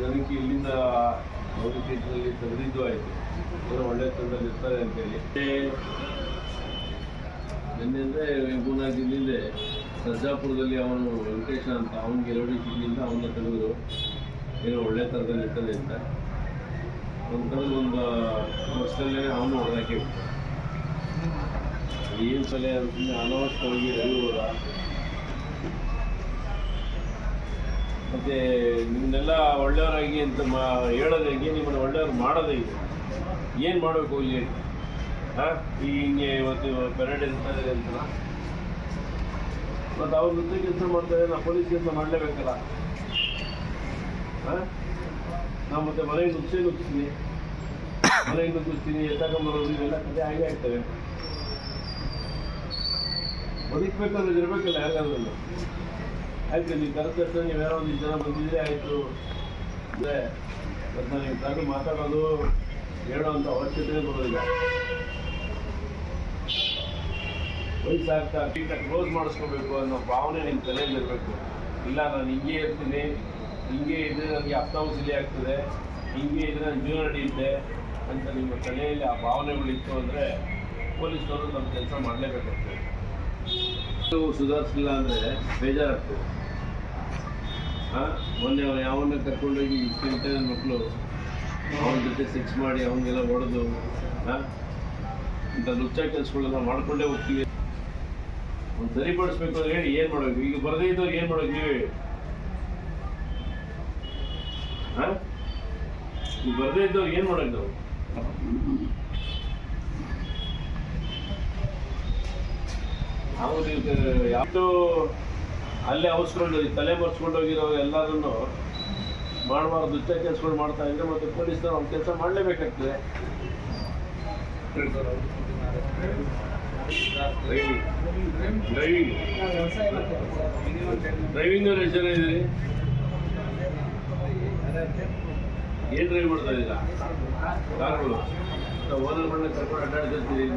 ಜನಕ್ಕೆ ಇಲ್ಲಿಂದ ನೋಟಿಫಿಕೇಶನಲ್ಲಿ ತೆಗೆದಿದ್ದು ಆಯಿತು. ಏನೋ ಒಳ್ಳೆ ತಂಡದಲ್ಲಿ ಇರ್ತಾರೆ ಅಂತೇಳಿ. ನಿನ್ನೆ ಅಂದರೆ ಮೂರ್ನಾಲ್ಕು ಸರ್ಜಾಪುರದಲ್ಲಿ ಅವನು ವೆಂಕಟೇಶ ಅಂತ, ಅವನಿಗೆ ಎರಡು ತಿಂಗಳಿಂದ ಅವನ್ನ ತೆಗೆದು ಏನೋ ಒಳ್ಳೆ ಥರದಲ್ಲಿ ಇರ್ತದೆ ಅಂತ. ಒಂದು ಒಂದು, ವರ್ಷದಲ್ಲೇ ಅವನು ಹೊಡೆದಾಕಿ ಏನು ಸಲಹೆ ಅನವಶ್ಯವಾಗಿ ಅನವಶ್ಯಕವಾಗಿ ಮತ್ತೆ ನಿಮ್ಮನ್ನೆಲ್ಲ ಒಳ್ಳೆಯವರಾಗಿ ಅಂತ ಮಾ ಹೇಳೋದಾಗಿ ನಿಮ್ಮನ್ನು ಒಳ್ಳೆಯವ್ರು ಮಾಡೋದೇ ಹೇಗೆ ಏನು ಮಾಡಬೇಕು ಇಲ್ಲಿ? ಹಾಂ? ಈ ಹಿಂಗೆ ಇವತ್ತು ಪೆರೇಡ್ ಅಂತ ಮತ್ತು ಅವ್ರ ಜೊತೆ ಕೆಲಸ ಮಾಡ್ತಾರೆ ನಾವು ಪೊಲೀಸ್ ಕೆಲಸ ಮಾಡಲೇಬೇಕಲ್ಲ. ಹಾಂ? ನಾವು ಮತ್ತೆ ಮನೆಗೆ ನುಗ್ಸೇ ನುಗ್ಸ್ತೀನಿ. ಮನೆಗೆ ನುಗ್ಗಿಸ್ತೀನಿ ಎತ್ತಾಕೊಂಬರೋದು ಇವೆಲ್ಲ ಕತೆ ಹಾಗೆ ಆಗ್ತವೆ. ಬದುಕಬೇಕಾದ್ರೆ ಇರಬೇಕಲ್ಲ ಯಾರಿಗಾದ್ರೂ. ಆಯ್ತು, ನೀವು ಕರೆದ ನೀವು ಯಾರೋ ಒಂದು ಜನ ಬಂದಿದ್ರೆ ಆಯಿತು. ಅಂದರೆ ಮತ್ತು ನೀವು ಕರೆದು ಮಾತಾಡೋದು ಹೇಳೋವಂಥ ಅವಶ್ಯಕತೆ ಬರೋದಿಲ್ಲ. ವಯಸ್ಸಾಗ್ತಾ ಟೀಟ ಕ್ಲೋಸ್ ಮಾಡಿಸ್ಕೋಬೇಕು ಅನ್ನೋ ಭಾವನೆ ನಿಮ್ಮ ತಲೆಯಲ್ಲಿ ಇರಬೇಕು. ಇಲ್ಲ, ನಾನು ಹಿಂಗೆ ಇರ್ತೀನಿ, ಹಿಂಗೆ ಇದ್ದರೆ ನನಗೆ ಅಪ್ತಾವಸಿಲಿ ಆಗ್ತದೆ, ಹಿಂಗೆ ಇದ್ರೆ ನನ್ನ ಜೀವನ ನಡೆಯುತ್ತೆ ಅಂತ ನಿಮ್ಮ ತಲೆಯಲ್ಲಿ ಆ ಭಾವನೆಗಳಿತ್ತು ಅಂದರೆ ಪೊಲೀಸ್ನವರು ನಮ್ಮ ಕೆಲಸ ಮಾಡಲೇಬೇಕಾಗ್ತದೆ ಇದು ಸುಧಾರಿಸಲಿಲ್ಲ ಅಂದರೆ ಬೇಜಾರಾಗ್ತದೆ. ಮೊನ್ನೆ ಅವನು ಯಾವನ್ನ ಕರ್ಕೊಂಡೋಗಿ ಇಷ್ಟು ಮಕ್ಕಳು ಅವನ ಜೊತೆ ಸೆಕ್ಸ್ ಮಾಡಿ ಅವನಿಗೆಲ್ಲ ಹೊಡೆದು, ಹಾಂ? ಇಂಥ ನುಚ್ಚ ಕೆಲಸಗಳೆಲ್ಲ ಮಾಡ್ಕೊಂಡೇ ಹೋಗ್ತೀವಿ. ಅವ್ನು ಸರಿಪಡಿಸ್ಬೇಕು ಅಂದ್ರೆ ಹೇಳಿ ಏನು ಮಾಡೋದು? ಈಗ ಬರದೇ ಇದ್ದವ್ರು ಏನು ಮಾಡೋದು ನೀವು? ಹೇಳಿ ಹಾಂ? ಈಗ ಬರದೇ ಇದ್ದವ್ರು ಏನು ಮಾಡೋದು? ನಾವು ನಾವು ನೀವು ಯಾವುದು ಅಲ್ಲೇ ಅವಸ್ಕೊಂಡು ತಲೆ ಮರ್ಸ್ಕೊಂಡು ಹೋಗಿರೋ ಎಲ್ಲರನ್ನು ಮಾಡಬಾರ್ದು ದುಷ್ಟ ಕೆಲಸಗಳು ಮಾಡ್ತಾ ಇದ್ರೆ ಮತ್ತೆ ಪೊಲೀಸರು ಅವ್ನ ಕೆಲಸ ಮಾಡಲೇಬೇಕಾಗ್ತದೆ. ಡ್ರೈವಿಂಗ್ ಡ್ರೈವಿಂಗ್ ಡ್ರೈವಿಂಗ್ ಎಷ್ಟು ಜನ ಇದ್ದೀರಿ? ಏನು ಡ್ರೈವ್ ಮಾಡ್ತಾ ಇದ್ದೀರಾ? ಕಾರ್ಗಳು ಓನರ್ ಮಣ್ಣ ಕರ್ಕೊಂಡು ಅಡ್ಡಾಡ್ತಿರ್ತೀರಿ